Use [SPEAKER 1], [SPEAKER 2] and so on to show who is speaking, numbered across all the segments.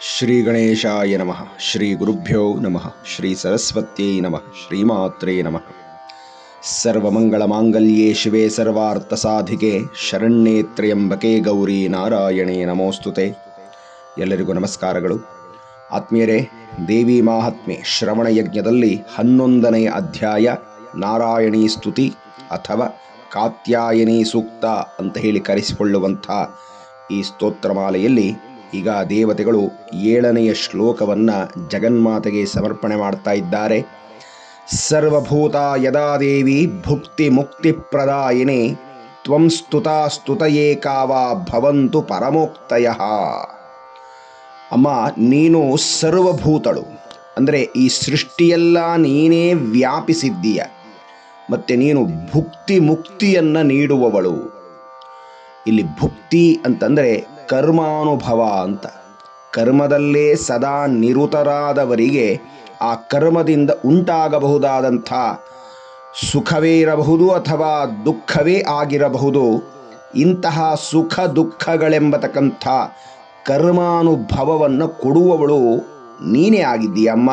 [SPEAKER 1] ಶ್ರೀ ಗಣೇಶಾಯ ನಮಃ, ಶ್ರೀ ಗುರುಭ್ಯೋ ನಮಃ, ಶ್ರೀ ಸರಸ್ವತ್ಯೈ ನಮಃ ಶ್ರೀಮಾತ್ರೇ ನಮಃ. ಸರ್ವಮಂಗಳ ಮಾಂಗಲ್ಯೇ ಶಿವೆ ಸರ್ವಾರ್ಥ ಸಾಧಿಕೆ, ಶರಣ್ಯೇ ಗೌರಿ ನಾರಾಯಣೇ ನಮೋಸ್ತುತೆ. ಎಲ್ಲರಿಗೂ ನಮಸ್ಕಾರಗಳು. ಆತ್ಮೀಯರೇ, ದೇವಿ ಮಾಹಾತ್ಮೆ, ಶ್ರವಣ ಯಜ್ಞದಲ್ಲಿ ಹನ್ನೊಂದನೆಯ ಅಧ್ಯಾಯ ನಾರಾಯಣೀ ಸ್ತುತಿ ಅಥವಾ ಕಾತ್ಯಾಯನಿ ಸೂಕ್ತ ಅಂತ ಹೇಳಿ ಕರೆಸಿಕೊಳ್ಳುವಂಥ ಈ ಸ್ತೋತ್ರಮಾಲೆಯಲ್ಲಿ ಈಗ ದೇವತೆಗಳು ಏಳನೆಯ ಶ್ಲೋಕವನ್ನು ಜಗನ್ಮಾತೆಗೆ ಸಮರ್ಪಣೆ ಮಾಡ್ತಾ ಇದ್ದಾರೆ. ಸರ್ವಭೂತ ಯದಾ ದೇವಿ ಭುಕ್ತಿ ಮುಕ್ತಿ ಪ್ರದಾಯಿನಿ ತ್ವಂ ಸ್ತುತಾ ಸ್ತುತಯೇ ಕಾವಾ ಭವಂತು ಪರಮೋಕ್ತಯ. ಅಮ್ಮ, ನೀನು ಸರ್ವಭೂತಳು. ಅಂದರೆ ಈ ಸೃಷ್ಟಿಯೆಲ್ಲ ನೀನೇ ವ್ಯಾಪಿಸಿದ್ದೀಯ. ಮತ್ತು ನೀನು ಭುಕ್ತಿ ಮುಕ್ತಿಯನ್ನು ನೀಡುವವಳು. ಇಲ್ಲಿ ಭುಕ್ತಿ ಅಂತಂದರೆ ಕರ್ಮಾನುಭವ ಅಂತ. ಕರ್ಮದಲ್ಲೇ ಸದಾ ನಿರುತರಾದವರಿಗೆ ಆ ಕರ್ಮದಿಂದ ಉಂಟಾಗಬಹುದಾದಂಥ ಸುಖವೇ ಇರಬಹುದು ಅಥವಾ ದುಃಖವೇ ಆಗಿರಬಹುದು, ಇಂತಹ ಸುಖ ದುಃಖಗಳೆಂಬತಕ್ಕಂಥ ಕರ್ಮಾನುಭವವನ್ನು ಕೊಡುವವಳು ನೀನೇ ಆಗಿದ್ದೀಯಮ್ಮ.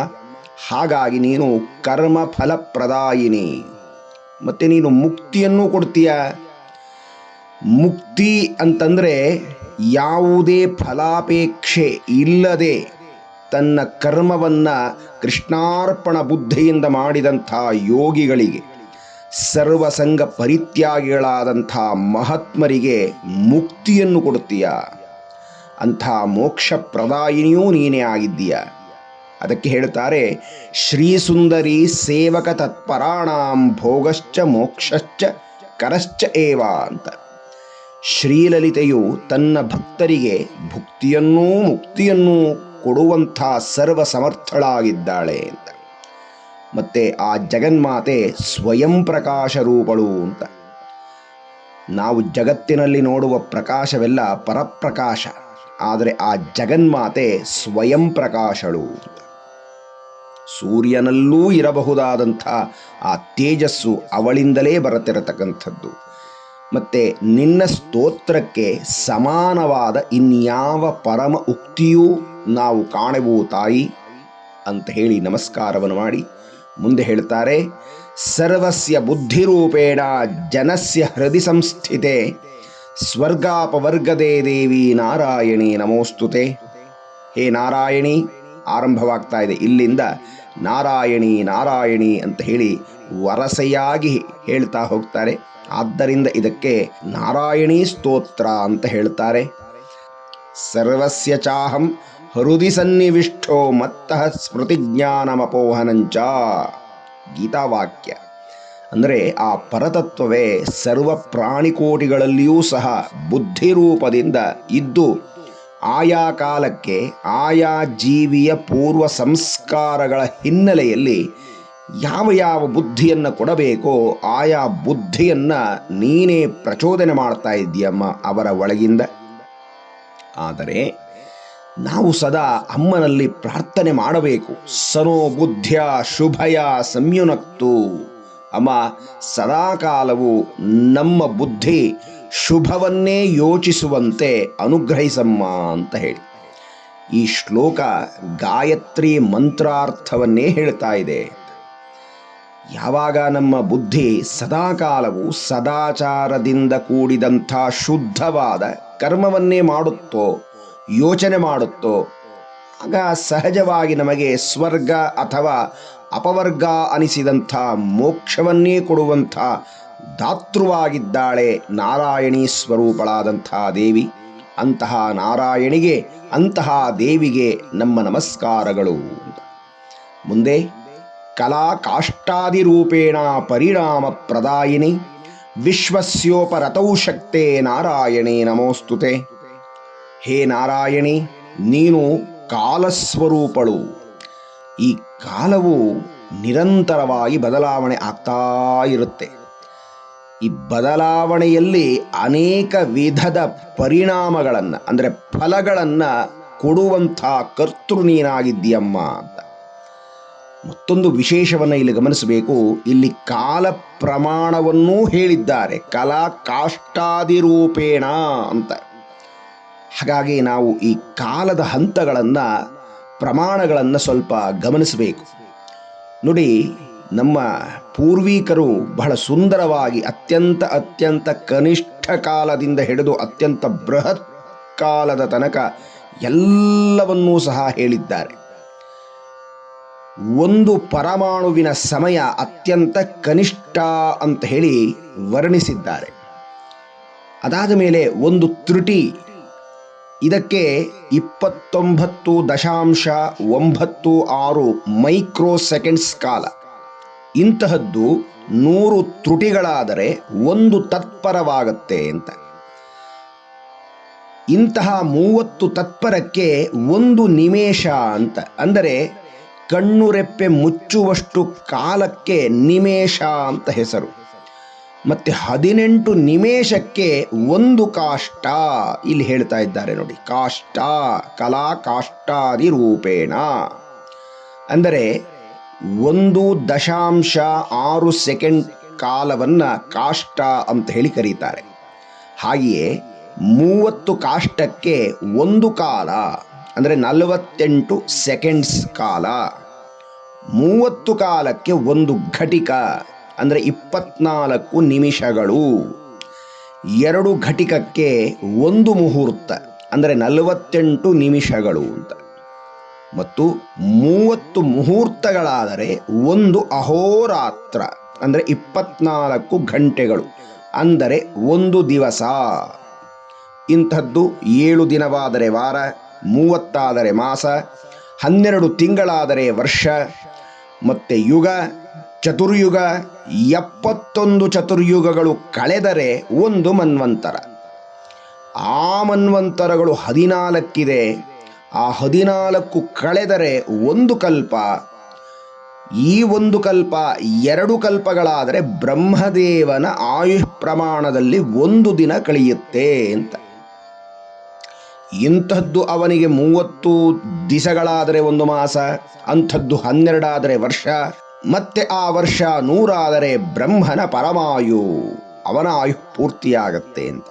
[SPEAKER 1] ಹಾಗಾಗಿ ನೀನು ಕರ್ಮ ಫಲಪ್ರದಾಯಿನಿ ಮತ್ತು ನೀನು ಮುಕ್ತಿಯನ್ನು ಕೊಡ್ತೀಯ. ಮುಕ್ತಿ ಅಂತಂದರೆ ಯಾವುದೇ ಫಲಾಪೇಕ್ಷೆ ಇಲ್ಲದೆ ತನ್ನ ಕರ್ಮವನ್ನು ಕೃಷ್ಣಾರ್ಪಣ ಬುದ್ಧಿಯಿಂದ ಮಾಡಿದಂಥ ಯೋಗಿಗಳಿಗೆ, ಸರ್ವಸಂಗ ಪರಿತ್ಯಾಗಿಗಳಾದಂಥ ಮಹಾತ್ಮರಿಗೆ ಮುಕ್ತಿಯನ್ನು ಕೊಡುತ್ತೀಯ. ಅಂಥ ಮೋಕ್ಷ ಪ್ರದಾಯಿನಿಯೂ ನೀನೇ ಆಗಿದ್ದೀಯ. ಅದಕ್ಕೆ ಹೇಳ್ತಾರೆ ಶ್ರೀ ಸುಂದರಿ ಸೇವಕ ತತ್ಪರಾಣಾಂ ಭೋಗಶ್ಚ ಮೋಕ್ಷಶ್ಚ ಕರಶ್ಚ ಏವಾ ಅಂತ. ಶ್ರೀಲಲಿತೆಯು ತನ್ನ ಭಕ್ತರಿಗೆ ಭುಕ್ತಿಯನ್ನೂ ಮುಕ್ತಿಯನ್ನೂ ಕೊಡುವಂಥ ಸರ್ವ ಸಮರ್ಥಳಾಗಿದ್ದಾಳೆ ಅಂತ. ಮತ್ತೆ ಆ ಜಗನ್ಮಾತೆ ಸ್ವಯಂ ಪ್ರಕಾಶ ರೂಪಳು ಅಂತ. ನಾವು ಜಗತ್ತಿನಲ್ಲಿ ನೋಡುವ ಪ್ರಕಾಶವೆಲ್ಲ ಪರಪ್ರಕಾಶ. ಆದರೆ ಆ ಜಗನ್ಮಾತೆ ಸ್ವಯಂ ಪ್ರಕಾಶಳು ಸೂರ್ಯನಲ್ಲೂ ಇರಬಹುದಾದಂಥ ಆ ತೇಜಸ್ಸು ಅವಳಿಂದಲೇ ಬರುತ್ತಿರತಕ್ಕಂಥದ್ದು ಮತ್ತು ನಿನ್ನ ಸ್ತೋತ್ರಕ್ಕೆ ಸಮಾನವಾದ ಇನ್ಯಾವ ಪರಮ ಉಕ್ತಿಯೂ ನಾವು ಕಾಣೆವು ತಾಯಿ? ಅಂತ ಹೇಳಿ ನಮಸ್ಕಾರವನ್ನು ಮಾಡಿ ಮುಂದೆ ಹೇಳ್ತಾರೆ, ಸರ್ವಸ್ಯ ಬುದ್ಧಿರೂಪೇಣ ಜನಸ್ಯ ಹೃದಯ ಸಂಸ್ಥಿತೆ, ಸ್ವರ್ಗಾಪವರ್ಗದೇ ದೇವಿ ನಾರಾಯಣಿ ನಮೋಸ್ತುತೆ. ಹೇ ನಾರಾಯಣಿ, ಆರಂಭವಾಗ್ತಾ ಇದೆ. ಇಲ್ಲಿಂದ ನಾರಾಯಣಿ ನಾರಾಯಣಿ ಅಂತ ಹೇಳಿ ವರಸೆಯಾಗಿ ಹೇಳ್ತಾ ಹೋಗ್ತಾರೆ. ಆದ್ದರಿಂದ ಇದಕ್ಕೆ ನಾರಾಯಣಿ ಸ್ತೋತ್ರ ಅಂತ ಹೇಳ್ತಾರೆ. ಸರ್ವಸ್ಯ ಚಾಹಂ ಹೃದಿ ಸನ್ನಿವಿಷ್ಟೋ ಮತ್ತಃ ಸ್ಮೃತಿಜ್ಞಾನಮಪೋಹನಂಚ. ಗೀತಾವಾಕ್ಯ. ಅಂದರೆ ಆ ಪರತತ್ವವೇ ಸರ್ವ ಪ್ರಾಣಿಕೋಟಿಗಳಲ್ಲಿಯೂ ಸಹ ಬುದ್ಧಿರೂಪದಿಂದ ಇದ್ದು ಆಯಾ ಕಾಲಕ್ಕೆ ಆಯಾ ಜೀವಿಯ ಪೂರ್ವ ಸಂಸ್ಕಾರಗಳ ಹಿನ್ನೆಲೆಯಲ್ಲಿ ಯಾವ ಯಾವ ಬುದ್ಧಿಯನ್ನು ಕೊಡಬೇಕೋ ಆಯಾ ಬುದ್ಧಿಯನ್ನು ನೀನೇ ಪ್ರಚೋದನೆ ಮಾಡ್ತಾ ಇದ್ದೀಯಮ್ಮ ಅವರ ಒಳಗಿಂದ. ಆದರೆ ನಾವು ಸದಾ ಅಮ್ಮನಲ್ಲಿ ಪ್ರಾರ್ಥನೆ ಮಾಡಬೇಕು. ಸನೋ ಬುದ್ಧಿಯ ಶುಭಯ ಸಂಯುನಕ್ತು. ಅಮ್ಮ, ಸದಾಕಾಲವು ನಮ್ಮ ಬುದ್ಧಿ ಶುಭವನ್ನೇ ಯೋಚಿಸುವಂತೆ ಅನುಗ್ರಹಿಸಮ್ಮ ಅಂತ ಹೇಳಿ. ಈ ಶ್ಲೋಕ ಗಾಯತ್ರಿ ಮಂತ್ರಾರ್ಥವನ್ನೇ ಹೇಳ್ತಾ ಇದೆ. ಯಾವಾಗ ನಮ್ಮ ಬುದ್ಧಿ ಸದಾಕಾಲವು ಸದಾಚಾರದಿಂದ ಕೂಡಿದಂಥ ಶುದ್ಧವಾದ ಕರ್ಮವನ್ನೇ ಮಾಡುತ್ತೋ, ಯೋಚನೆ ಮಾಡುತ್ತೋ, ಆಗ ಸಹಜವಾಗಿ ನಮಗೆ ಸ್ವರ್ಗ ಅಥವಾ ಅಪವರ್ಗ ಅನಿಸಿದಂಥ ಮೋಕ್ಷವನ್ನೇ ಕೊಡುವಂಥ ದಾತೃವಾಗಿದ್ದಾಳೆ ನಾರಾಯಣಿ ಸ್ವರೂಪಳಾದಂಥ ದೇವಿ. ಅಂತಹ ನಾರಾಯಣಿಗೆ, ಅಂತಹ ದೇವಿಗೆ ನಮ್ಮ ನಮಸ್ಕಾರಗಳು. ಮುಂದೆ ಕಲಾ ಕಾಷ್ಟಾದಿರೂಪೇಣ ಪರಿಣಾಮ ಪ್ರದಾಯಿನಿ ವಿಶ್ವಸ್ಯೋಪರತೌ ಶಕ್ತೇ ನಾರಾಯಣಿ ನಮೋಸ್ತುತೆ. ಹೇ ನಾರಾಯಣಿ, ನೀನು ಕಾಲಸ್ವರೂಪಳು. ಈ ಕಾಲವು ನಿರಂತರವಾಗಿ ಬದಲಾವಣೆ ಆಗ್ತಾ ಇರುತ್ತೆ. ಈ ಬದಲಾವಣೆಯಲ್ಲಿ ಅನೇಕ ವಿಧದ ಪರಿಣಾಮಗಳನ್ನು, ಅಂದರೆ ಫಲಗಳನ್ನು ಕೊಡುವಂಥ ಕರ್ತೃ ನೀನಾಗಿದ್ದೀಯಮ್ಮ. ಮತ್ತೊಂದು ವಿಶೇಷವನ್ನು ಇಲ್ಲಿ ಗಮನಿಸಬೇಕು. ಇಲ್ಲಿ ಕಾಲ ಪ್ರಮಾಣವನ್ನೂ ಹೇಳಿದ್ದಾರೆ. ಕಲಾ ಕಾಷ್ಟಾದಿರೂಪೇಣ ಅಂತ. ಹಾಗಾಗಿ ನಾವು ಈ ಕಾಲದ ಹಂತಗಳನ್ನು, ಪ್ರಮಾಣಗಳನ್ನು ಸ್ವಲ್ಪ ಗಮನಿಸಬೇಕು. ನೋಡಿ, ನಮ್ಮ ಪೂರ್ವಿಕರು ಬಹಳ ಸುಂದರವಾಗಿ ಅತ್ಯಂತ ಅತ್ಯಂತ ಕನಿಷ್ಠ ಕಾಲದಿಂದ ಹಿಡಿದು ಅತ್ಯಂತ ಬೃಹತ್ ಕಾಲದ ತನಕ ಎಲ್ಲವನ್ನೂ ಸಹ ಹೇಳಿದ್ದಾರೆ. ಒಂದು ಪರಮಾಣುವಿನ ಸಮಯ ಅತ್ಯಂತ ಕನಿಷ್ಠ ಅಂತ ಹೇಳಿ ವರ್ಣಿಸಿದ್ದಾರೆ. ಅದಾದ ಮೇಲೆ ಒಂದು ತ್ರುಟಿ, ಇದಕ್ಕೆ ಇಪ್ಪತ್ತೊಂಬತ್ತು ದಶಾಂಶ ಒಂಬತ್ತು ಆರು ಮೈಕ್ರೋ ಸೆಕೆಂಡ್ಸ್ ಕಾಲ. ಇಂತಹದ್ದು ನೂರು ತ್ರುಟಿಗಳಾದರೆ ಒಂದು ತತ್ಪರವಾಗತ್ತೆ ಅಂತ. ಇಂತಹ ಮೂವತ್ತು ತತ್ಪರಕ್ಕೆ ಒಂದು ನಿಮೇಷ ಅಂತ, ಅಂದರೆ ಕಣ್ಣು ರೆಪ್ಪೆ ಮುಚ್ಚುವಷ್ಟು ಕಾಲಕ್ಕೆ ನಿಮೇಶ ಅಂತ ಹೆಸರು. ಮತ್ತೆ ಹದಿನೆಂಟು ನಿಮೇಷಕ್ಕೆ ಒಂದು ಕಾಷ್ಟ ಇಲ್ಲಿ ಹೇಳ್ತಾ ಇದ್ದಾರೆ ನೋಡಿ. ಕಾಷ್ಟ ಕಲಾ ಕಾಷ್ಟಾದಿ ರೂಪೇಣ ಅಂದರೆ ಒಂದು ದಶಾಂಶ ಆರು ಸೆಕೆಂಡ್ ಕಾಲವನ್ನು ಕಾಷ್ಟ ಅಂತ ಹೇಳಿ ಕರೀತಾರೆ. ಹಾಗೆಯೇ ಮೂವತ್ತು ಕಾಷ್ಟಕ್ಕೆ ಒಂದು ಕಾಲ. ಅಂದರೆ ನಲವತ್ತೆಂಟು ಸೆಕೆಂಡ್ಸ್ ಕಾಲ. ಮೂವತ್ತು ಕಾಲಕ್ಕೆ ಒಂದು ಘಟಿಕ, ಅಂದರೆ ಇಪ್ಪತ್ನಾಲ್ಕು ನಿಮಿಷಗಳು. ಎರಡು ಘಟಿಕಕ್ಕೆ ಒಂದು ಮುಹೂರ್ತ, ಅಂದರೆ ನಲವತ್ತೆಂಟು ನಿಮಿಷಗಳು ಅಂತ. ಮತ್ತು ಮೂವತ್ತು ಮುಹೂರ್ತಗಳಾದರೆ ಒಂದು ಅಹೋರಾತ್ರ, ಅಂದರೆ ಇಪ್ಪತ್ನಾಲ್ಕು ಗಂಟೆಗಳು ಅಂದರೆ ಒಂದು ದಿವಸ. ಇಂಥದ್ದು ಏಳು ದಿನವಾದರೆ ವಾರ ಮೂವತ್ತಾದರೆ ಮಾಸ, ಹನ್ನೆರಡು ತಿಂಗಳಾದರೆ ವರ್ಷ, ಮತ್ತು ಯುಗ, ಚತುರ್ಯುಗ, ಎಪ್ಪತ್ತೊಂದು ಚತುರ್ಯುಗಗಳು ಕಳೆದರೆ ಒಂದು ಮನ್ವಂತರ. ಆ ಮನ್ವಂತರಗಳು ಹದಿನಾಲ್ಕಿದೆ. ಆ ಹದಿನಾಲ್ಕು ಕಳೆದರೆ ಒಂದು ಕಲ್ಪ. ಈ ಒಂದು ಕಲ್ಪ ಎರಡು ಕಲ್ಪಗಳಾದರೆ ಬ್ರಹ್ಮದೇವನ ಆಯುಷ್ ಪ್ರಮಾಣದಲ್ಲಿ ಒಂದು ದಿನ ಕಳೆಯುತ್ತೆ ಅಂತ. ಇಂಥದ್ದು ಅವನಿಗೆ ಮೂವತ್ತು ದಿಸಗಳಾದರೆ ಒಂದು ಮಾಸ, ಅಂಥದ್ದು ಹನ್ನೆರಡಾದರೆ ವರ್ಷ, ಮತ್ತೆ ಆ ವರ್ಷ ನೂರಾದರೆ ಬ್ರಹ್ಮನ ಪರಮಾಯು, ಅವನ ಆಯು ಪೂರ್ತಿಯಾಗತ್ತೆ ಅಂತ.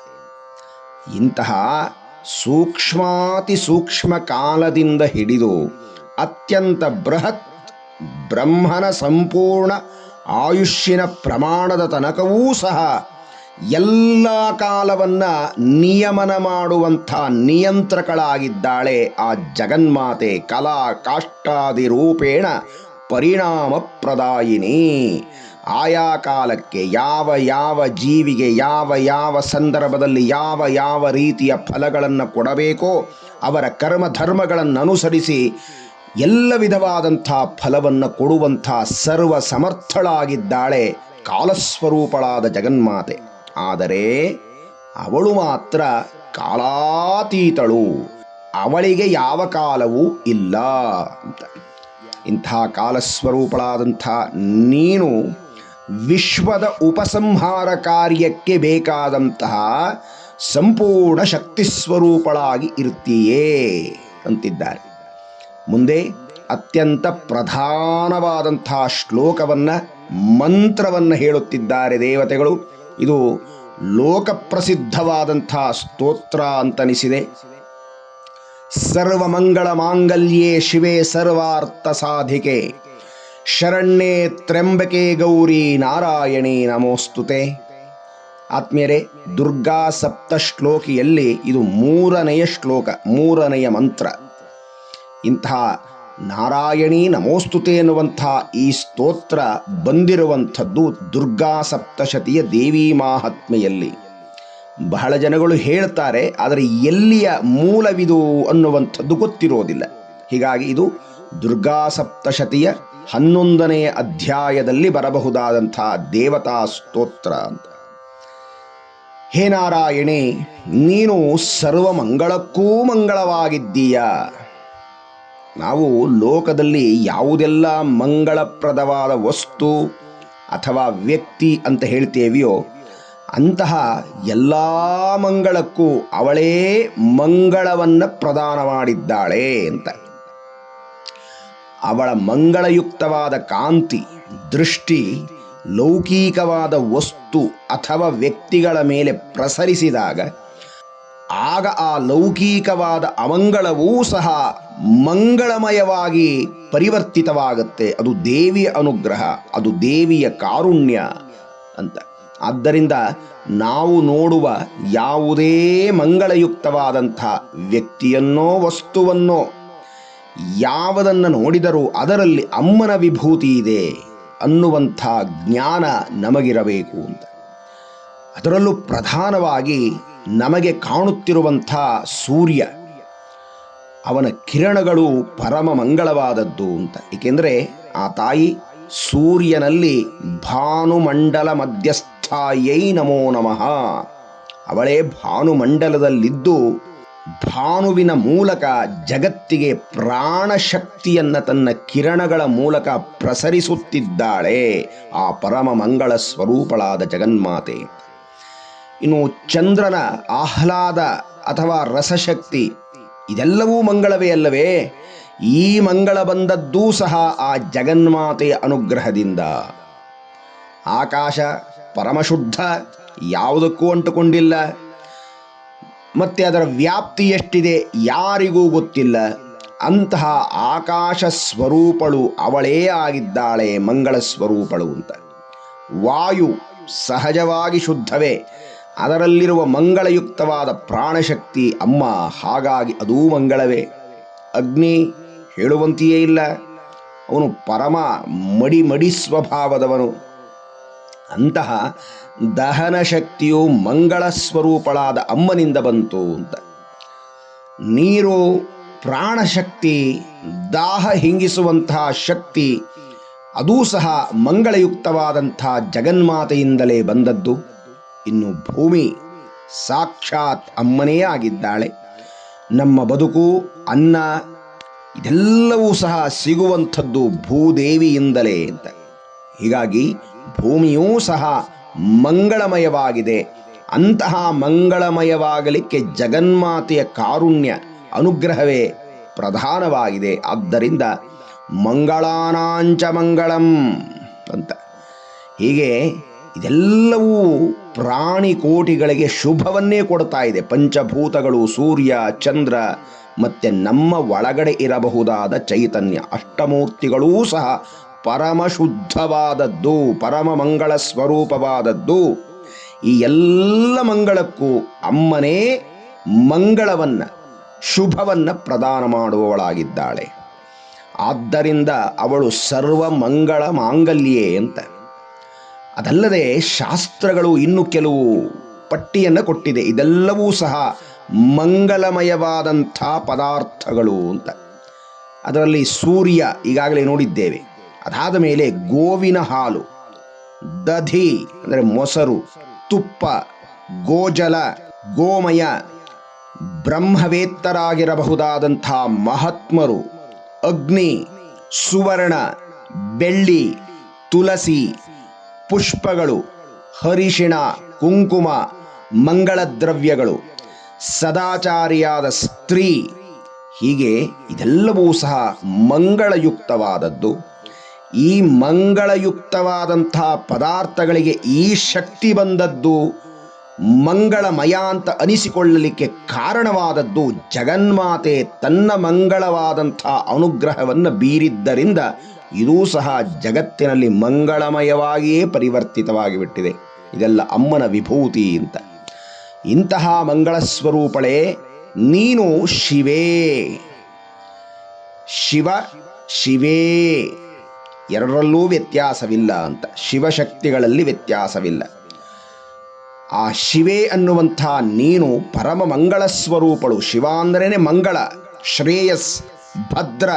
[SPEAKER 1] ಇಂತಹ ಸೂಕ್ಷ್ಮಾತಿ ಸೂಕ್ಷ್ಮ ಕಾಲದಿಂದ ಹಿಡಿದು ಅತ್ಯಂತ ಬೃಹತ್ ಬ್ರಹ್ಮನ ಸಂಪೂರ್ಣ ಆಯುಷ್ಯನ ಪ್ರಮಾಣದ ತನಕವೂ ಸಹ ಎಲ್ಲ ಕಾಲವನ್ನ ನಿಯಮನ ಮಾಡುವಂಥ ನಿಯಂತ್ರಕಳಾಗಿದ್ದಾಳೆ ಆ ಜಗನ್ಮಾತೆ ಕಲಾ ಕಾಷ್ಟಾದಿ ರೂಪೇಣ ಪರಿಣಾಮ ಪ್ರದಾಯಿನಿ ಆಯಾ ಕಾಲಕ್ಕೆ ಯಾವ ಯಾವ ಜೀವಿಗೆ ಯಾವ ಯಾವ ಸಂದರ್ಭದಲ್ಲಿ ಯಾವ ಯಾವ ರೀತಿಯ ಫಲಗಳನ್ನು ಕೊಡಬೇಕೋ ಅವರ ಕರ್ಮ ಧರ್ಮಗಳನ್ನು ಅನುಸರಿಸಿ ಎಲ್ಲ ವಿಧವಾದಂಥ ಫಲವನ್ನು ಕೊಡುವಂಥ ಸರ್ವ ಸಮರ್ಥಳಾಗಿದ್ದಾಳೆ ಕಾಲಸ್ವರೂಪಳಾದ ಜಗನ್ಮಾತೆ. ಆದರೆ ಅವಳು ಮಾತ್ರ ಕಾಲಾತೀತಳು. ಅವಳಿಗೆ ಯಾವ ಕಾಲವೂ ಇಲ್ಲ. ಅಂತ ಇಂಥ ಕಾಲಸ್ವರೂಪಳಾದಂಥ ನೀನು ವಿಶ್ವದ ಉಪಸಂಹಾರ ಕಾರ್ಯಕ್ಕೆ ಬೇಕಾದಂತಹ ಸಂಪೂರ್ಣ ಶಕ್ತಿ ಸ್ವರೂಪಳಾಗಿ ಇರ್ತೀಯೇ ಅಂತಿದ್ದಾರೆ. ಮುಂದೆ ಅತ್ಯಂತ ಪ್ರಧಾನವಾದಂತಹ ಶ್ಲೋಕವನ್ನು, ಮಂತ್ರವನ್ನು ಹೇಳುತ್ತಿದ್ದಾರೆ ದೇವತೆಗಳು. ಇದು ಲೋಕಪ್ರಸಿದ್ಧವಾದಂಥ ಸ್ತೋತ್ರ ಅಂತನಿಸಿದೆ. ಸರ್ವಮಂಗಳ ಮಾಂಗಲ್ಯೇ ಶಿವೆ ಸರ್ವಾರ್ಥ ಸಾಧಿಕೆ. ಶರಣ್ಯೇ ತ್ರ್ಯಂಬಕೆ ಗೌರಿ ನಾರಾಯಣಿ ನಮೋಸ್ತುತೆ. ಆತ್ಮೀಯರೇ, ದುರ್ಗಾ ಸಪ್ತ ಶ್ಲೋಕಿಯಲ್ಲಿ ಇದು ಮೂರನೆಯ ಶ್ಲೋಕ, ಮೂರನೆಯ ಮಂತ್ರ. ಇಂತಹ ನಾರಾಯಣಿ ನಮೋಸ್ತುತೆ ಎನ್ನುವಂಥ ಈ ಸ್ತೋತ್ರ ಬಂದಿರುವಂಥದ್ದು ದುರ್ಗಾ ಸಪ್ತಶತಿಯ ದೇವಿ ಮಾಹಾತ್ಮೆಯಲ್ಲಿ. ಬಹಳ ಜನಗಳು ಹೇಳ್ತಾರೆ, ಆದರೆ ಎಲ್ಲಿಯ ಮೂಲವಿದು ಅನ್ನುವಂಥದ್ದು ಗೊತ್ತಿರೋದಿಲ್ಲ. ಹೀಗಾಗಿ ಇದು ದುರ್ಗಾ ಸಪ್ತಶತಿಯ ಹನ್ನೊಂದನೆಯ ಅಧ್ಯಾಯದಲ್ಲಿ ಬರಬಹುದಾದಂಥ ದೇವತಾ ಸ್ತೋತ್ರ ಅಂತ. ಹೇ ನಾರಾಯಣಿ, ನೀನು ಸರ್ವ ಮಂಗಳಕ್ಕೂ ಮಂಗಳವಾಗಿದ್ದೀಯ? ನಾವು ಲೋಕದಲ್ಲಿ ಯಾವುದೆಲ್ಲ ಮಂಗಳಪ್ರದವಾದ ವಸ್ತು ಅಥವಾ ವ್ಯಕ್ತಿ ಅಂತ ಹೇಳ್ತೇವೆಯೋ ಅಂತಹ ಎಲ್ಲ ಮಂಗಳಕ್ಕೂ ಅವಳೇ ಮಂಗಳವನ್ನು ಪ್ರದಾನ ಮಾಡಿದ್ದಾಳೆ ಅಂತ. ಅವಳ ಮಂಗಳಯುಕ್ತವಾದ ಕಾಂತಿ, ದೃಷ್ಟಿ, ಲೌಕಿಕವಾದ ವಸ್ತು ಅಥವಾ ವ್ಯಕ್ತಿಗಳ ಮೇಲೆ ಪ್ರಸರಿಸಿದಾಗ ಆಗ ಆ ಲೌಕಿಕವಾದ ಅಮಂಗಳವೂ ಸಹ ಮಂಗಳಮಯವಾಗಿ ಪರಿವರ್ತಿತವಾಗುತ್ತೆ. ಅದು ದೇವಿಯ ಅನುಗ್ರಹ, ಅದು ದೇವಿಯ ಕಾರುಣ್ಯ ಅಂತ. ಆದ್ದರಿಂದ ನಾವು ನೋಡುವ ಯಾವುದೇ ಮಂಗಳಯುಕ್ತವಾದಂಥ ವ್ಯಕ್ತಿಯನ್ನೋ, ವಸ್ತುವನ್ನೋ, ಯಾವುದನ್ನು ನೋಡಿದರೂ ಅದರಲ್ಲಿ ಅಮ್ಮನ ವಿಭೂತಿ ಇದೆ ಅನ್ನುವಂಥ ಜ್ಞಾನ ನಮಗಿರಬೇಕು ಅಂತ. ಅದರಲ್ಲೂ ಪ್ರಧಾನವಾಗಿ ನಮಗೆ ಕಾಣುತ್ತಿರುವಂಥ ಸೂರ್ಯ, ಅವನ ಕಿರಣಗಳು ಪರಮ ಮಂಗಳವಾದದ್ದು ಅಂತ. ಏಕೆಂದರೆ ಆ ತಾಯಿ ಸೂರ್ಯನಲ್ಲಿ ಭಾನುಮಂಡಲ ಮಧ್ಯಸ್ಥಾಯೈ ನಮೋ ನಮಃ. ಅವಳೇ ಭಾನುಮಂಡಲದಲ್ಲಿದ್ದು ಭಾನುವಿನ ಮೂಲಕ ಜಗತ್ತಿಗೆ ಪ್ರಾಣಶಕ್ತಿಯನ್ನು ತನ್ನ ಕಿರಣಗಳ ಮೂಲಕ ಪ್ರಸರಿಸುತ್ತಿದ್ದಾಳೆ ಆ ಪರಮ ಮಂಗಳ ಸ್ವರೂಪಳಾದ ಜಗನ್ಮಾತೆ. ಇನ್ನು ಚಂದ್ರನ ಆಹ್ಲಾದ ಅಥವಾ ರಸಶಕ್ತಿ, ಇದೆಲ್ಲವೂ ಮಂಗಳವೇ ಅಲ್ಲವೇ? ಈ ಮಂಗಳ ಬಂದದ್ದೂ ಸಹ ಆ ಜಗನ್ಮಾತೆಯ ಅನುಗ್ರಹದಿಂದ. ಆಕಾಶ ಪರಮಶುದ್ಧ, ಯಾವುದಕ್ಕೂ ಅಂಟುಕೊಂಡಿಲ್ಲ. ಮತ್ತೆ ಅದರ ವ್ಯಾಪ್ತಿ ಎಷ್ಟಿದೆ ಯಾರಿಗೂ ಗೊತ್ತಿಲ್ಲ. ಅಂತಹ ಆಕಾಶ ಸ್ವರೂಪಳು ಅವಳೇ ಆಗಿದ್ದಾಳೆ ಮಂಗಳ ಸ್ವರೂಪಳು ಅಂತ. ವಾಯು ಸಹಜವಾಗಿ ಶುದ್ಧವೇ. ಅದರಲ್ಲಿರುವ ಮಂಗಳಯುಕ್ತವಾದ ಪ್ರಾಣಶಕ್ತಿ ಅಮ್ಮ ಹಾಗಾಗಿ ಅದೂ ಮಂಗಳವೇ. ಅಗ್ನಿ ಹೇಳುವಂತೆಯೇ ಇಲ್ಲ. ಅವನು ಪರಮ ಮಡಿ ಮಡಿ ಸ್ವಭಾವದವನು. ಅಂತಹ ದಹನ ಶಕ್ತಿಯು ಮಂಗಳ ಸ್ವರೂಪಳಾದ ಅಮ್ಮನಿಂದ ಬಂತು ಅಂತ. ನೀರು, ಪ್ರಾಣಶಕ್ತಿ, ದಾಹ ಹಿಂಗಿಸುವಂತಹ ಶಕ್ತಿ, ಅದೂ ಸಹ ಮಂಗಳಯುಕ್ತವಾದಂಥ ಜಗನ್ಮಾತೆಯಿಂದಲೇ ಬಂದದ್ದು. ಇನ್ನು ಭೂಮಿ ಸಾಕ್ಷಾತ್ ಅಮ್ಮನೇ ಆಗಿದ್ದಾಳೆ. ನಮ್ಮ ಬದುಕು, ಅನ್ನ, ಇದೆಲ್ಲವೂ ಸಹ ಸಿಗುವಂಥದ್ದು ಭೂದೇವಿಯಿಂದಲೇ ಅಂತ. ಹೀಗಾಗಿ ಭೂಮಿಯೂ ಸಹ ಮಂಗಳಮಯವಾಗಿದೆ. ಅಂತಹ ಮಂಗಳಮಯವಾಗಲಿಕ್ಕೆ ಜಗನ್ಮಾತೆಯ ಕಾರುಣ್ಯ, ಅನುಗ್ರಹವೇ ಪ್ರಧಾನವಾಗಿದೆ. ಆದ್ದರಿಂದ ಮಂಗಳಾನಾಂಚ ಮಂಗಳಂ ಅಂತ. ಹೀಗೆ ಇದೆಲ್ಲವೂ ಪ್ರಾಣಿ ಕೋಟಿಗಳಿಗೆ ಶುಭವನ್ನೇ ಕೊಡ್ತಾ ಇದೆ. ಪಂಚಭೂತಗಳು ಸೂರ್ಯ, ಚಂದ್ರ ಮತ್ತೆ ನಮ್ಮ ಒಳಗಡೆ ಇರಬಹುದಾದ ಚೈತನ್ಯ. ಅಷ್ಟಮೂರ್ತಿಗಳೂ ಸಹ ಪರಮ ಶುದ್ಧವಾದದ್ದು ಪರಮ ಮಂಗಳ ಸ್ವರೂಪವಾದದ್ದು. ಈ ಎಲ್ಲ ಮಂಗಳಕ್ಕೂ ಅಮ್ಮನೇ ಮಂಗಳವನ್ನ, ಶುಭವನ್ನ ಪ್ರದಾನ ಮಾಡುವವಳಾಗಿದ್ದಾಳೆ. ಆದ್ದರಿಂದ ಅವಳು ಸರ್ವ ಮಂಗಳ ಮಾಂಗಲ್ಯೇ ಅಂತ. ಅದಲ್ಲದೆ ಶಾಸ್ತ್ರಗಳು ಇನ್ನು ಕೆಲವು ಪಟ್ಟಿಯನ್ನು ಕೊಟ್ಟಿದೆ. ಇದೆಲ್ಲವೂ ಸಹ ಮಂಗಲಮಯವಾದಂಥ ಪದಾರ್ಥಗಳು ಅಂತ. ಅದರಲ್ಲಿ ಸೂರ್ಯ ಈಗಾಗಲೇ ನೋಡಿದ್ದೇವೆ. ಅದಾದ ಮೇಲೆ ಗೋವಿನ ಹಾಲು, ದಧಿ ಅಂದರೆ ಮೊಸರು, ತುಪ್ಪ, ಗೋಜಲ, ಗೋಮಯ, ಬ್ರಹ್ಮವೇತ್ತರಾಗಿರಬಹುದಾದಂಥ ಮಹಾತ್ಮರು, ಅಗ್ನಿ, ಸುವರ್ಣ, ಬೆಳ್ಳಿ ತುಳಸಿ ಪುಷ್ಪಗಳು ಹರಿಶಿಣ ಕುಂಕುಮ ಮಂಗಳ ದ್ರವ್ಯಗಳು ಸದಾಚಾರಿಯಾದ ಸ್ತ್ರೀ, ಹೀಗೆ ಇದೆಲ್ಲವೂ ಸಹ ಮಂಗಳಯುಕ್ತವಾದದ್ದು. ಈ ಮಂಗಳಯುಕ್ತವಾದಂಥ ಪದಾರ್ಥಗಳಿಗೆ ಈ ಶಕ್ತಿ ಬಂದದ್ದು ಮಂಗಳಮಯ ಅಂತ ಅನಿಸಿಕೊಳ್ಳಲಿಕ್ಕೆ ಕಾರಣವಾದದ್ದು ಜಗನ್ಮಾತೆ ತನ್ನ ಮಂಗಳವಾದಂಥ ಅನುಗ್ರಹವನ್ನು ಬೀರಿದ್ದರಿಂದ ಇದೂ ಸಹ ಜಗತ್ತಿನಲ್ಲಿ ಮಂಗಳಮಯವಾಗಿಯೇ ಪರಿವರ್ತಿತವಾಗಿ ಬಿಟ್ಟಿದೆ ಇದೆಲ್ಲ ಅಮ್ಮನ ವಿಭೂತಿ ಅಂತ. ಇಂತಹ ಮಂಗಳ ಸ್ವರೂಪಳೇ, ನೀನು ಶಿವೇ. ಶಿವ, ಶಿವೇ. ಎರಡರಲ್ಲೂ ವ್ಯತ್ಯಾಸವಿಲ್ಲ ಅಂತ. ಶಿವಶಕ್ತಿಗಳಲ್ಲಿ ವ್ಯತ್ಯಾಸವಿಲ್ಲ. ಆ ಶಿವೆ ಅನ್ನುವಂಥ ನೀನು ಪರಮ ಮಂಗಳ ಸ್ವರೂಪಳು. ಶಿವ ಅಂದ್ರೇ ಮಂಗಳ, ಶ್ರೇಯಸ್, ಭದ್ರ,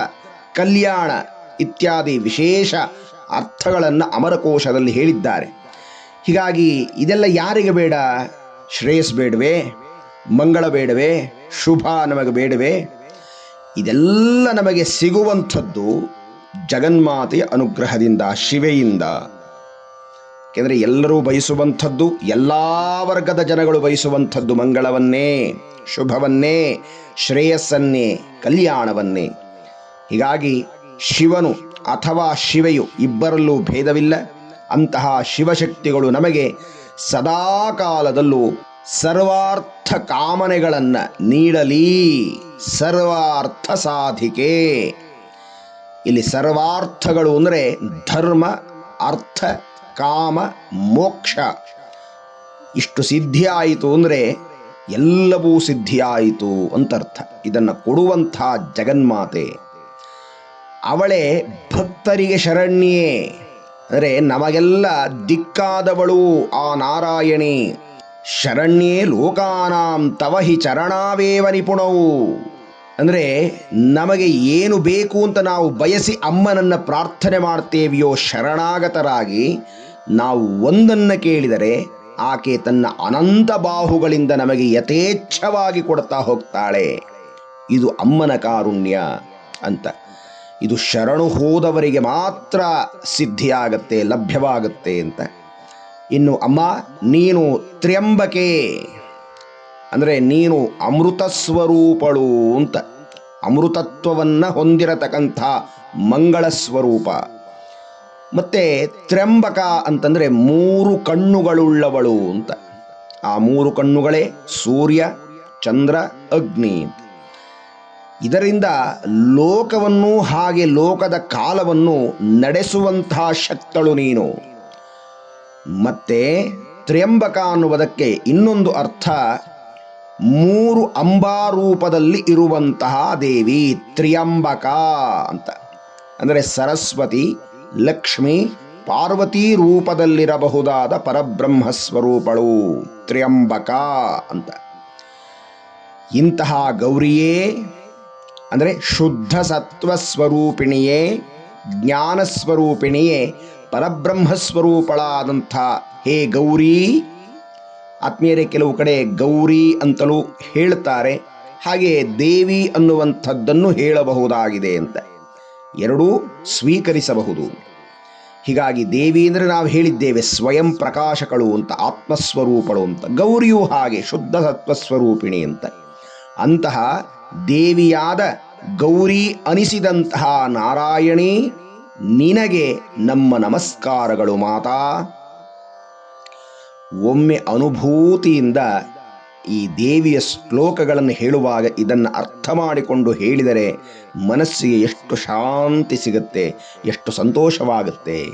[SPEAKER 1] ಕಲ್ಯಾಣ ಇತ್ಯಾದಿ ವಿಶೇಷ ಅರ್ಥಗಳನ್ನು ಅಮರಕೋಶದಲ್ಲಿ ಹೇಳಿದ್ದಾರೆ. ಹೀಗಾಗಿ ಇದೆಲ್ಲ ಯಾರಿಗೆ ಬೇಡ? ಶ್ರೇಯಸ್ ಬೇಡವೇ? ಮಂಗಳ ಬೇಡವೇ? ಶುಭ ನಮಗೆ ಬೇಡವೇ? ಇದೆಲ್ಲ ನಮಗೆ ಸಿಗುವಂಥದ್ದು ಜಗನ್ಮಾತೆಯ ಅನುಗ್ರಹದಿಂದ, ಶಿವೆಯಿಂದ. ಯಾಕೆಂದರೆ ಎಲ್ಲರೂ ಬಯಸುವಂಥದ್ದು, ಎಲ್ಲ ವರ್ಗದ ಜನಗಳು ಬಯಸುವಂಥದ್ದು ಮಂಗಳವನ್ನೇ, ಶುಭವನ್ನೇ, ಶ್ರೇಯಸ್ಸನ್ನೇ, ಕಲ್ಯಾಣವನ್ನೇ. ಹೀಗಾಗಿ ಶಿವನು ಅಥವಾ ಶಿವೆಯು ಇಬ್ಬರಲ್ಲೂ ಭೇದವಿಲ್ಲ. ಅಂತಹ ಶಿವಶಕ್ತಿಗಳು ನಮಗೆ ಸದಾಕಾಲದಲ್ಲೂ ಸರ್ವಾರ್ಥ ಕಾಮನೆಗಳನ್ನು ನೀಡಲಿ. ಸರ್ವಾರ್ಥ ಸಾಧಿಕೆ. ಇಲ್ಲಿ ಸರ್ವಾರ್ಥಗಳು ಅಂದರೆ ಧರ್ಮ, ಅರ್ಥ ಕಾಮ ಮೋಕ್ಷ. ಇಷ್ಟು ಸಿದ್ಧಿ ಆಯಿತು ಅಂದರೆ ಎಲ್ಲವೂ ಸಿದ್ಧಿಯಾಯಿತು ಅಂತರ್ಥ. ಇದನ್ನು ಕೊಡುವಂಥ ಜಗನ್ಮಾತೆ. ಅವಳೇ ಭಕ್ತರಿಗೆ ಶರಣ್ಯೇ. ಅಂದರೆ ನಮಗೆಲ್ಲ ದಿಕ್ಕಾದವಳು ಆ ನಾರಾಯಣಿ. ಶರಣ್ಯೇ ಲೋಕಾನಾಂ ತವಹಿ ಚರಣಾವೇವ ನಿಪುಣವು ಅಂದರೆ ನಮಗೆ ಏನು ಬೇಕು ಅಂತ ನಾವು ಬಯಸಿ ಅಮ್ಮನನ್ನು ಪ್ರಾರ್ಥನೆ ಮಾಡ್ತೇವೆಯೋ ಶರಣಾಗತರಾಗಿ ನಾವು ಒಂದನ್ನು ಕೇಳಿದರೆ ಆಕೆ ತನ್ನ ಅನಂತ ಬಾಹುಗಳಿಂದ ನಮಗೆ ಯಥೇಚ್ಛವಾಗಿ ಕೊಡ್ತಾ ಹೋಗ್ತಾಳೆ. ಇದು ಅಮ್ಮನ ಕಾರುಣ್ಯ ಅಂತ. ಇದು ಶರಣು ಹೋದವರಿಗೆ ಮಾತ್ರ ಸಿದ್ಧಿಯಾಗತ್ತೆ, ಲಭ್ಯವಾಗುತ್ತೆ ಅಂತ. ಇನ್ನು ಅಮ್ಮ, ನೀನು ತ್ರ್ಯಂಬಕೆ, ಅಂದರೆ ನೀನು ಅಮೃತ ಸ್ವರೂಪಳು ಅಂತ. ಅಮೃತತ್ವವನ್ನು ಹೊಂದಿರತಕ್ಕಂಥ ಮಂಗಳ ಸ್ವರೂಪ. ಮತ್ತೆ ತ್ರ್ಯಂಬಕ ಅಂತಂದರೆ ಮೂರು ಕಣ್ಣುಗಳುಳ್ಳವಳು ಅಂತ. ಆ ಮೂರು ಕಣ್ಣುಗಳೇ ಸೂರ್ಯ, ಚಂದ್ರ, ಅಗ್ನಿ ಇದರಿಂದ ಲೋಕವನ್ನು ಹಾಗೆ ಲೋಕದ ಕಾಲವನ್ನು ನಡೆಸುವಂತಹ ಶಕ್ತಳು ನೀನು. ಮತ್ತೆ ತ್ರ್ಯಂಬಕ ಅನ್ನುವುದಕ್ಕೆ ಇನ್ನೊಂದು ಅರ್ಥ, ಮೂರು ಅಂಬಾರೂಪದಲ್ಲಿ ಇರುವಂತಹ ದೇವಿ ತ್ರ್ಯಂಬಕ ಅಂತ. ಅಂದರೆ ಸರಸ್ವತಿ ಲಕ್ಷ್ಮಿ ಪಾರ್ವತಿ ರೂಪದಲ್ಲಿರಬಹುದಾದ ಪರಬ್ರಹ್ಮ ಸ್ವರೂಪಳು ತ್ರ್ಯಂಬಕ ಅಂತ. ಇಂತಹ ಗೌರಿಯೇ, ಅಂದರೆ ಶುದ್ಧ ಸತ್ವ ಸ್ವರೂಪಿಣಿಯೇ ಜ್ಞಾನ ಸ್ವರೂಪಿಣಿಯೇ ಪರಬ್ರಹ್ಮ ಸ್ವರೂಪಳಾದಂಥ ಹೇ ಗೌರಿ, ಆತ್ಮೀಯರೇ ಕೆಲವು ಕಡೆ ಗೌರಿ ಅಂತಲೂ ಹೇಳ್ತಾರೆ ಹಾಗೆ ದೇವಿ ಅನ್ನುವಂಥದ್ದನ್ನು ಹೇಳಬಹುದಾಗಿದೆ ಅಂತ. ಎರಡೂ ಸ್ವೀಕರಿಸಬಹುದು. ಹೀಗಾಗಿ ದೇವಿ ಅಂದರೆ ನಾವು ಹೇಳಿದ್ದೇವೆ, ಸ್ವಯಂ ಪ್ರಕಾಶಕಳು ಅಂತ, ಆತ್ಮಸ್ವರೂಪಳು ಅಂತ, ಗೌರಿಯು ಹಾಗೆ, ಶುದ್ಧ ಸತ್ವಸ್ವರೂಪಿಣಿ ಅಂತ. ಅಂತಹ ದೇವಿಯಾದ ಗೌರಿ ಅನಿಸಿದಂತಹ ನಾರಾಯಣಿ, ನಿನಗೆ ನಮ್ಮ ನಮಸ್ಕಾರಗಳು ಮಾತಾ. ಒಮ್ಮೆ ಅನುಭೂತಿಯಿಂದ ಈ ದೇವಿಯ ಶ್ಲೋಕಗಳನ್ನು ಹೇಳುವಾಗ ಇದನ್ನು ಅರ್ಥ ಮಾಡಿಕೊಂಡು ಹೇಳಿದರೆ ಮನಸ್ಸಿಗೆ ಎಷ್ಟು ಶಾಂತಿ ಸಿಗುತ್ತೆ, ಎಷ್ಟು ಸಂತೋಷವಾಗುತ್ತೆ.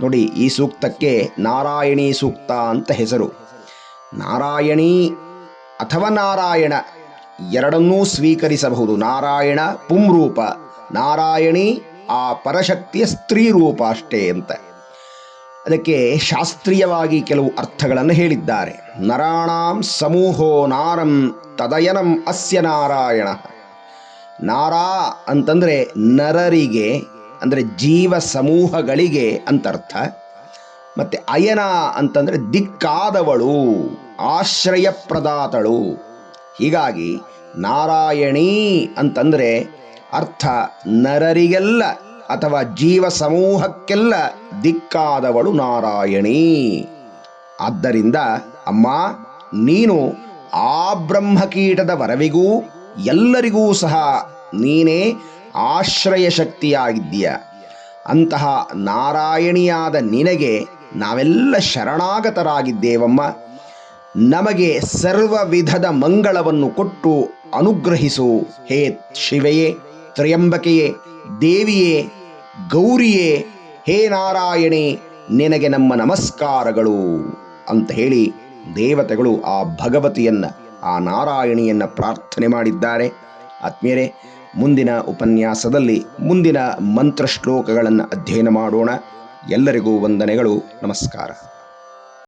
[SPEAKER 1] ನೋಡಿ, ಈ ಸೂಕ್ತಕ್ಕೆ ನಾರಾಯಣಿ ಸೂಕ್ತ ಅಂತ ಹೆಸರು. ನಾರಾಯಣಿ ಅಥವಾ ನಾರಾಯಣ ಎರಡನ್ನೂ ಸ್ವೀಕರಿಸಬಹುದು. ನಾರಾಯಣ ಪುಂರೂಪ, ನಾರಾಯಣಿ ಆ ಪರಶಕ್ತಿಯ ಸ್ತ್ರೀ ರೂಪ ಅಷ್ಟೇ ಅಂತ. ಅದಕ್ಕೆ ಶಾಸ್ತ್ರೀಯವಾಗಿ ಕೆಲವು ಅರ್ಥಗಳನ್ನು ಹೇಳಿದ್ದಾರೆ. ನರಾಣಾಂ ಸಮೂಹೋ ನಾರಂ ತದಯನಂ ಅಸ್ಯ ನಾರಾಯಣ. ನಾರಾ ಅಂತಂದರೆ ನರರಿಗೆ, ಅಂದರೆ ಜೀವ ಸಮೂಹಗಳಿಗೆ ಅಂತರ್ಥ. ಮತ್ತು ಅಯನ ಅಂತಂದರೆ ದಿಕ್ಕಾದವಳು, ಆಶ್ರಯಪ್ರದಾತಳು. ಹೀಗಾಗಿ ನಾರಾಯಣೀ ಅಂತಂದರೆ ಅರ್ಥ ನರರಿಗೆಲ್ಲ. ಅಥವಾ ಜೀವ ಸಮೂಹಕ್ಕೆಲ್ಲ ದಿಕ್ಕಾದವಳು ನಾರಾಯಣಿ. ಆದ್ದರಿಂದ ಅಮ್ಮ, ನೀನು ಆ ಬ್ರಹ್ಮಕೀಟದ ವರವಿಗೂ ಎಲ್ಲರಿಗೂ ಸಹ ನೀನೇ ಆಶ್ರಯ ಶಕ್ತಿಯಾಗಿದ್ದೀಯ. ಅಂತಹ ನಾರಾಯಣಿಯಾದ ನಿನಗೆ ನಾವೆಲ್ಲ ಶರಣಾಗತರಾಗಿದ್ದೇವಮ್ಮ. ನಮಗೆ ಸರ್ವ ವಿಧದ ಮಂಗಳವನ್ನು ಕೊಟ್ಟು ಅನುಗ್ರಹಿಸು. ಹೇ ಶಿವೆಯೇ, ತ್ರ್ಯಂಬಕೆಯೇ ದೇವಿಯೇ, ಗೌರಿಯೇ, ಹೇ ನಾರಾಯಣಿ, ನಿನಗೆ ನಮ್ಮ ನಮಸ್ಕಾರಗಳು ಅಂತ ಹೇಳಿ ದೇವತೆಗಳು ಆ ಭಗವತಿಯನ್ನ, ಆ ನಾರಾಯಣಿಯನ್ನ ಪ್ರಾರ್ಥನೆ ಮಾಡಿದ್ದಾರೆ. ಆತ್ಮೀಯರೇ, ಮುಂದಿನ ಉಪನ್ಯಾಸದಲ್ಲಿ ಮುಂದಿನ ಮಂತ್ರ ಶ್ಲೋಕಗಳನ್ನು ಅಧ್ಯಯನ ಮಾಡೋಣ. ಎಲ್ಲರಿಗೂ ವಂದನೆಗಳು. ನಮಸ್ಕಾರ.